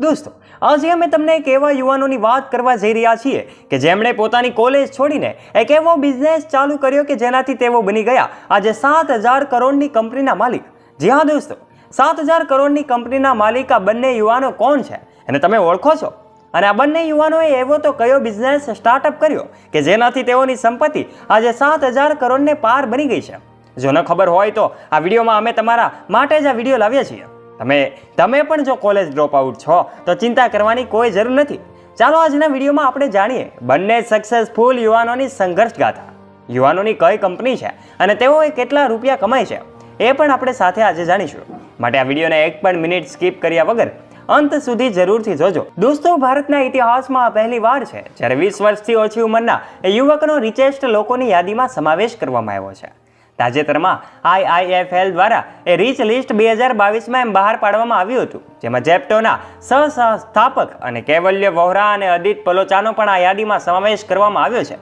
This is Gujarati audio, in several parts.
દોસ્તો, આજે અમે તમને એક એવા યુવાનોની વાત કરવા જઈ રહ્યા છીએ કે જેમણે પોતાની કોલેજ છોડીને એક એવો બિઝનેસ ચાલુ કર્યો કે જેનાથી તેઓ બની ગયા. આજે સાત હજાર કરોડની કંપનીના માલિક. જી હા દોસ્તો, સાત હજાર કરોડની કંપનીના માલિક આ બંને યુવાનો કોણ છે? અને તમે ઓળખો છો? અને આ બંને યુવાનોએ એવો તો કયો બિઝનેસ સ્ટાર્ટઅપ કર્યો કે જેનાથી તેઓની સંપત્તિ આજે સાત હજાર કરોડને પાર બની ગઈ છે? જો ન ખબર હોય તો આ વિડીયોમાં અમે તમારા માટે જ આ વીડિયો લાવ્યા છીએ. તમે તમે પણ જો કોલેજ ડ્રોપ આઉટ છો, તો ચિંતા કરવાની કોઈ જરૂર નથી. ચાલો આજના વિડીયોમાં આપણે જાણીએ, બંને સક્સેસફુલ યુવાનોની સંઘર્ષ ગાથા યુવાનોની કઈ કંપની છે અને તેઓએ કેટલા રૂપિયા કમાય છે, એ પણ આપણે સાથે આજે જાણીશું. માટે આ વિડીયોને એક પણ મિનિટ સ્કીપ કર્યા વગર અંત સુધી જરૂરથી જોજો. દોસ્તો, ભારતના ઇતિહાસમાં આ પહેલી વાર છે, જ્યારે વીસ વર્ષથી ઓછી ઉંમરના એ યુવકનો રિચેસ્ટ લોકોની યાદીમાં સમાવેશ કરવામાં આવ્યો છે. તાજેતરમાં આઈઆઈએફએલ દ્વારા એ રીચ લિસ્ટ બે હજાર બાવીસમાં એમ બહાર પાડવામાં આવ્યું હતું. જેમાં જેપ્ટોના સહસ્થાપક અને કેવલ્ય વોહરા અને અદિત પલોચાનો પણ આ યાદીમાં સમાવેશ કરવામાં આવ્યો છે.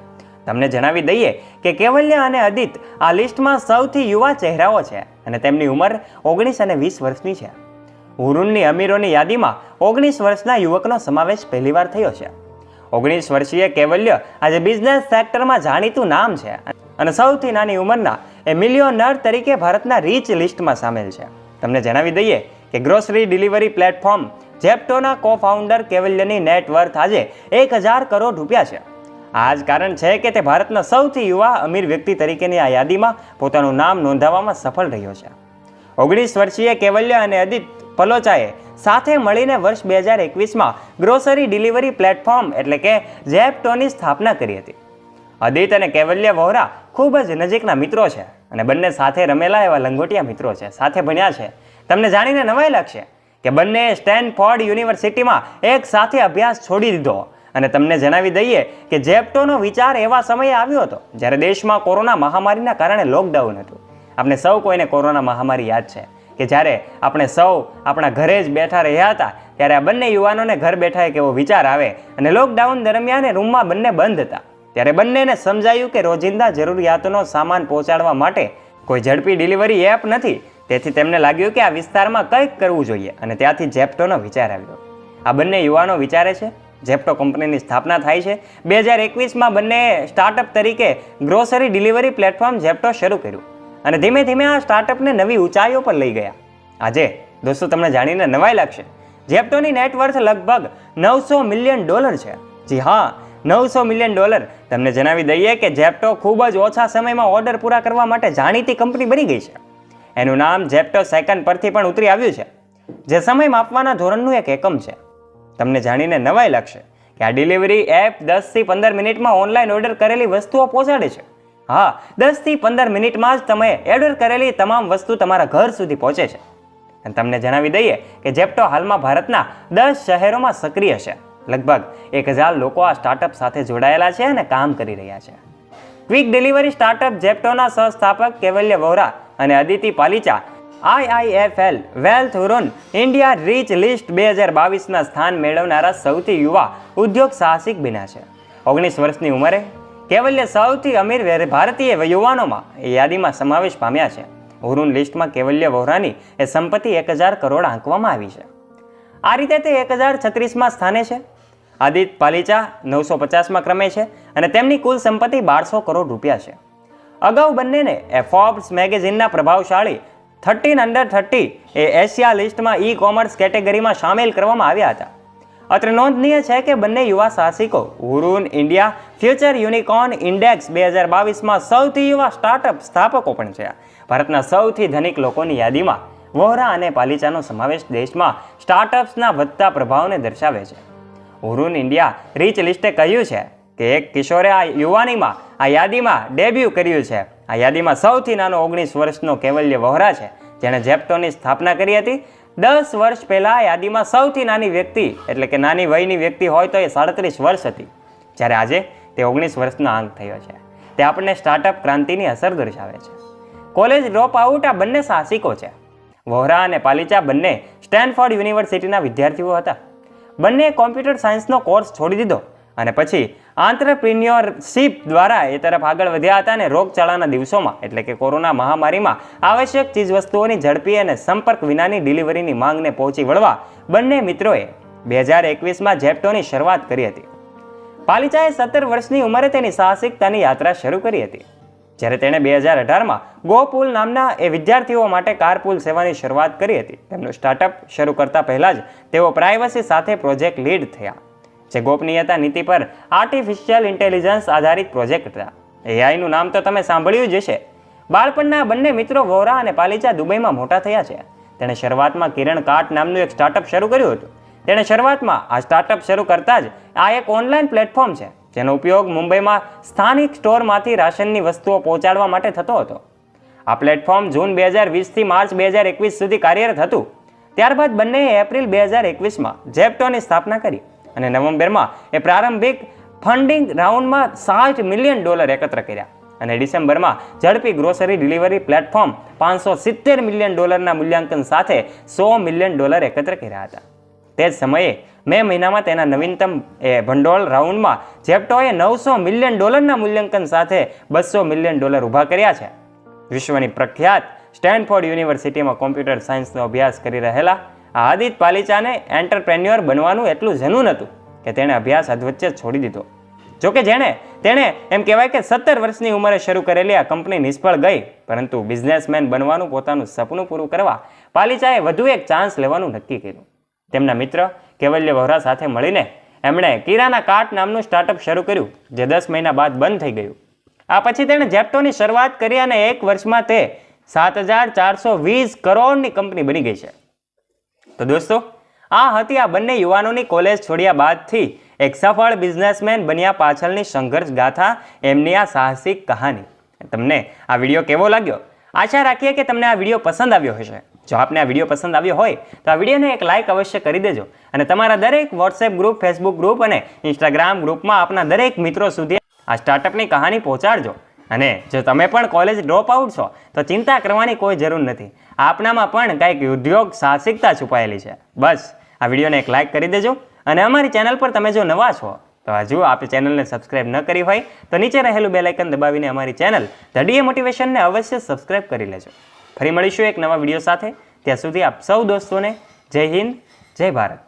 તમને જણાવી દઈએ કે કેવલ્ય અને અદિત આ લિસ્ટમાં સૌથી યુવા ચહેરાઓ છે અને તેમની ઉંમર ઓગણીસ અને વીસ વર્ષની છે. હુરુનની અમીરોની યાદીમાં ઓગણીસ વર્ષના યુવકનો સમાવેશ પહેલીવાર થયો છે. ઓગણીસ વર્ષીય કેવલ્ય આજે બિઝનેસ સેક્ટરમાં જાણીતું નામ છે અને સૌથી નાની ઉંમરના એ મિલિયોનર તરીકે ભારતના રીચ લિસ્ટમાં સામેલ છે. તમને જણાવી દઈએ કે ગ્રોસરી ડિલિવરી પ્લેટફોર્મ જેપ્ટોના કો ફાઉન્ડર કેવલ્યની નેટ વર્થ આજે એક હજાર કરોડ રૂપિયા છે. આ જ કારણ છે કે તે ભારતના સૌથી યુવા અમીર વ્યક્તિ તરીકેની આ યાદીમાં પોતાનું નામ નોંધાવવામાં સફળ રહ્યો છે. ઓગણીસ વર્ષીય કેવલ્ય અને અદિત પલોચાએ સાથે મળીને વર્ષ બે હજાર એકવીસમાં ગ્રોસરી ડિલિવરી પ્લેટફોર્મ એટલે કે જેપ્ટોની સ્થાપના કરી હતી. અદિત અને કૈવલ્ય વોહરા ખૂબ જ નજીકના મિત્રો છે. અને બંને સાથે રમેલા એવા લંગોટિયા મિત્રો છે, સાથે ભણ્યા છે. તમને જાણીને નવાઈ લાગશે કે બંને સ્ટેનફોર્ડ યુનિવર્સિટીમાં એક સાથે અભ્યાસ છોડી દીધો. અને તમને જણાવી દઈએ કે જેપ્ટોનો વિચાર એવા સમયે આવ્યો હતો જ્યારે દેશમાં કોરોના મહામારીના કારણે લોકડાઉન હતું. આપણે સૌ કોઈને કોરોના મહામારી યાદ છે કે જ્યારે આપણે સૌ આપણા ઘરે જ બેઠા રહ્યા હતા, ત્યારે આ બંને યુવાનોને ઘર બેઠા એક એવો વિચાર આવે અને લોકડાઉન દરમિયાન રૂમમાં બંને બંધ હતા. ત્યારે બંનેને સમજાયું કે રોજિંદા જરૂરિયાતનો સામાન પહોંચાડવા માટે કોઈ ઝડપી ડિલિવરી એપ નથી. તેથી તેમને લાગ્યું કે આ વિસ્તારમાં કંઈક કરવું જોઈએ અને ત્યાંથી જેપ્ટોનો વિચાર આવ્યો. આ બંને યુવાનો વિચારે છે જેપ્ટો કંપનીની સ્થાપના થાય છે. બે હજાર એકવીસમાં બંને સ્ટાર્ટઅપ તરીકે ગ્રોસરી ડિલિવરી પ્લેટફોર્મ જેપ્ટો શરૂ કર્યું અને ધીમે ધીમે આ સ્ટાર્ટઅપને નવી ઊંચાઈઓ પર લઈ ગયા. આજે, દોસ્તો, તમને જાણીને નવાઈ લાગશે. જેપ્ટોની નેટવર્થ લગભગ નવસો મિલિયન ડોલર છે. જી હા નવસો મિલિયન ડોલર તમને જણાવી દઈએ કે જેપ્ટો ખૂબ જ ઓછા સમયમાં ઓર્ડર પૂરા કરવા માટે જાણીતી કંપની બની ગઈ છે. એનું નામ જેપ્ટો સેકન્ડ પરથી પણ ઉતરી આવ્યું છે. જે સમય માપવાના ધોરણનું એક એકમ છે. તમને જાણીને નવાઈ લાગશે કે આ ડિલિવરી એપ દસથી પંદર મિનિટમાં ઓનલાઈન ઓર્ડર કરેલી વસ્તુઓ પહોંચાડે છે. હા, દસથી પંદર મિનિટમાં જ તમે ઓર્ડર કરેલી તમામ વસ્તુ તમારા ઘર સુધી પહોંચે છે. અને તમને જણાવી દઈએ કે જેપ્ટો હાલમાં ભારતના દસ શહેરોમાં સક્રિય છે. લગભગ એક હજાર લોકો આ સ્ટાર્ટઅપ સાથે જોડાયેલા છે અને કામ કરી રહ્યા છે. ક્વિક ડિલિવરી સ્ટાર્ટઅપ જેપ્ટોના સહસ્થાપક કેવલ્ય વોરા અને Aditi Palicha IIFL wealth Hurun India rich list બે હજાર બાવીસના સ્થાન મેળવનારા સૌથી યુવા ઉદ્યોગ સાહસિક બન્યા છે. ઓગણીસ વર્ષની ઉંમરે કેવલ્ય સૌથી અમીર ભારતીય યુવાનોમાં એ યાદીમાં સમાવેશ પામ્યા છે. હુરુન લિસ્ટમાં કેવલ્ય વોહરાની એ સંપત્તિ એક હજાર કરોડ આંકવામાં આવી છે. આ રીતે તે એક હજાર છત્રીસમાં સ્થાને છે. આદિત પાલિચા નવસો પચાસમાં ક્રમે છે અને તેમની કુલ સંપત્તિ બારસો કરોડ રૂપિયા છે. અગાઉ બંનેને એફોર્બ્સ ફોર્બ્સ મેગેઝિનના પ્રભાવશાળી thirteen under thirty a Asia લિસ્ટમાં ઈ કોમર્સ કેટેગરીમાં સામેલ કરવામાં આવ્યા હતા. અત્રે નોંધનીય છે કે બંને યુવા સાહસિકો Hurun India, future unicorn index બે હજાર બાવીસમાં સૌથી યુવા સ્ટાર્ટઅપ સ્થાપકો પણ છે. ભારતના સૌથી ધનિક લોકોની યાદીમાં વોહરા અને પાલિચાનો સમાવેશ દેશમાં સ્ટાર્ટઅપ્સના વધતા પ્રભાવને દર્શાવે છે. હુરુન ઇન્ડિયા રીચ લિસ્ટે કહ્યું છે કે એક કિશોરે આ યુવાનીમાં, આ યાદીમાં ડેબ્યુ કર્યું છે. આ યાદીમાં સૌથી નાનો ઓગણીસ વર્ષનો કેવલ્ય વહોરા છે, જેણે જેપ્ટોની સ્થાપના કરી હતી. દસ વર્ષ પહેલાં યાદીમાં સૌથી નાની વ્યક્તિ, એટલે કે નાની વયની વ્યક્તિ હોય તો એ સાડત્રીસ વર્ષ હતી. જ્યારે આજે તે ઓગણીસ વર્ષનો આંક થયો છે. તે આપણને સ્ટાર્ટઅપ ક્રાંતિની અસર દર્શાવે છે. કોલેજ ડ્રોપ આઉટ આ બંને સાહસિકો છે. વોહરા અને પાલિચા બંને સ્ટેનફોર્ડ યુનિવર્સિટીના વિદ્યાર્થીઓ હતા. બંને કોમ્પ્યુટર સાયન્સનો કોર્સ છોડી દીધો. અને પછી આંતરપ્રિન્યોરશીપ દ્વારા એ તરફ આગળ વધ્યા હતા અને રોગચાળાના દિવસોમાં, એટલે કે કોરોના મહામારીમાં, આવશ્યક ચીજવસ્તુઓની ઝડપી અને સંપર્ક વિનાની ડિલિવરીની માંગને પહોંચી વળવા બંને મિત્રોએ બે હજાર એકવીસમાં જેપ્ટોની શરૂઆત કરી હતી. પાલિચાએ સત્તર વર્ષની ઉંમરે તેની સાહસિકતાની યાત્રા શરૂ કરી હતી. જ્યારે તેણે બે હજાર અઢારમાં ગોપુલ નામના એ વિદ્યાર્થીઓ માટે કારપુલ સેવાની શરૂઆત કરી હતી. તેમનું સ્ટાર્ટઅપ શરૂ કરતા પહેલાં જ તેઓ પ્રાઇવસી સાથે પ્રોજેક્ટ લીડ થયા, જે ગોપનીયતા નીતિ પર આર્ટિફિશિયલ ઇન્ટેલિજન્સ આધારિત પ્રોજેક્ટ હતા. એઆઈનું નામ તો તમે સાંભળ્યું જ હશે. બાળપણના બંને મિત્રો વોરા અને પાલિચા દુબઈમાં મોટા થયા છે. તેણે શરૂઆતમાં કિરણ કાટ નામનું એક સ્ટાર્ટઅપ શરૂ કર્યું હતું. તેણે શરૂઆતમાં આ સ્ટાર્ટઅપ શરૂ કરતા જ આ એક ઓનલાઈન પ્લેટફોર્મ છે. જેનો ઉપયોગ મુંબઈમાં સ્થાનિક સ્ટોરમાંથી રાશનની વસ્તુઓ પહોંચાડવા માટે થતો હતો. આ પ્લેટફોર્મ જૂન બે હજાર વીસથી માર્ચ બે હજાર એકવીસ સુધી કાર્યરત હતું. ત્યારબાદ બંનેએ એપ્રિલ બે હજાર એકવીસમાં જેપ્ટોની સ્થાપના કરી અને નવેમ્બરમાં એ પ્રારંભિક ફંડિંગ રાઉન્ડમાં સાઠ મિલિયન ડોલર એકત્ર કર્યા અને ડિસેમ્બરમાં ઝડપી ગ્રોસરી ડિલિવરી પ્લેટફોર્મ પાંચસો સિત્તેર મિલિયન ડોલરના મૂલ્યાંકન સાથે સો મિલિયન ડોલર એકત્ર કર્યા હતા. તે જ સમયે મે મહિનામાં તેના નવીનતમ, એ, ભંડોળ રાઉન્ડમાં જેપ્ટોએ નવસો મિલિયન ડોલરના મૂલ્યાંકન સાથે બસો મિલિયન ડોલર ઊભા કર્યા છે. વિશ્વની પ્રખ્યાત સ્ટેનફોર્ડ યુનિવર્સિટીમાં કોમ્પ્યુટર સાયન્સનો અભ્યાસ કરી રહેલા આ આદિત પાલિચાને એન્ટરપ્રેન્યોર બનવાનું એટલું જનૂન હતું કે તેણે અભ્યાસ અધવચ્ચે છોડી દીધો. જોકે જેણે, તેણે એમ કહેવાય કે સત્તર વર્ષની ઉંમરે શરૂ કરેલી આ કંપની નિષ્ફળ ગઈ, પરંતુ બિઝનેસમેન બનવાનું પોતાનું સપનું પૂરું કરવા પાલિચાએ વધુ એક ચાન્સ લેવાનું નક્કી કર્યું. તેમના મિત્ર કેવલ્ય વોરા સાથે મળીને એમણે કિરાના કાર્ટ નામનું સ્ટાર્ટઅપ શરૂ કર્યું, જે દસ મહિના બાદ બંધ થઈ ગયું. આ પછી તેણે જેપ્ટોની શરૂઆત કરી અને એક વર્ષમાં તે સાત હજાર ચારસો વીસ કરોડની કંપની બની ગઈ છે. તો દોસ્તો, આ હતી આ બંને યુવાનોની કોલેજ છોડ્યા બાદથી એક સફળ બિઝનેસમેન બન્યા પાછળની સંઘર્ષ ગાથા એમની આ સાહસિક કહાની. તમને આ વીડિયો કેવો લાગ્યો? આશા રાખીએ કે તમને આ વીડિયો પસંદ આવ્યો હશે. જો આપને આ વીડિયો પસંદ આવ્યો હોય, તો આ વિડીયોને એક લાઇક અવશ્ય કરી દેજો. અને તમારા દરેક વોટ્સએપ ગ્રુપ ફેસબુક ગ્રુપ અને ઇન્સ્ટાગ્રામ ગ્રુપમાં આપના દરેક મિત્રો સુધી આ સ્ટાર્ટઅપની કહાની પહોંચાડજો. અને જો તમે પણ કોલેજ ડ્રોપ આઉટ છો, તો ચિંતા કરવાની કોઈ જરૂર નથી. આપનામાં પણ કંઈક ઉદ્યોગ સાહસિકતા છુપાયેલી છે. બસ, આ વિડીયોને એક લાઇક કરી દેજો. અને અમારી ચેનલ પર તમે જો નવા છો, તો હજુ આપણે ચેનલને સબસ્ક્રાઇબ ન કરી હોય, તો નીચે રહેલું બે લાઇકન દબાવીને અમારી ચેનલ ધડીએ મોટિવેશનને અવશ્ય સબસ્ક્રાઇબ કરી લેજો. ફરી મળીશું એક નવા વીડિયો સાથે. ત્યાં સુધી આપ સૌ દોસ્તોને જય હિન્દ, જય ભારત.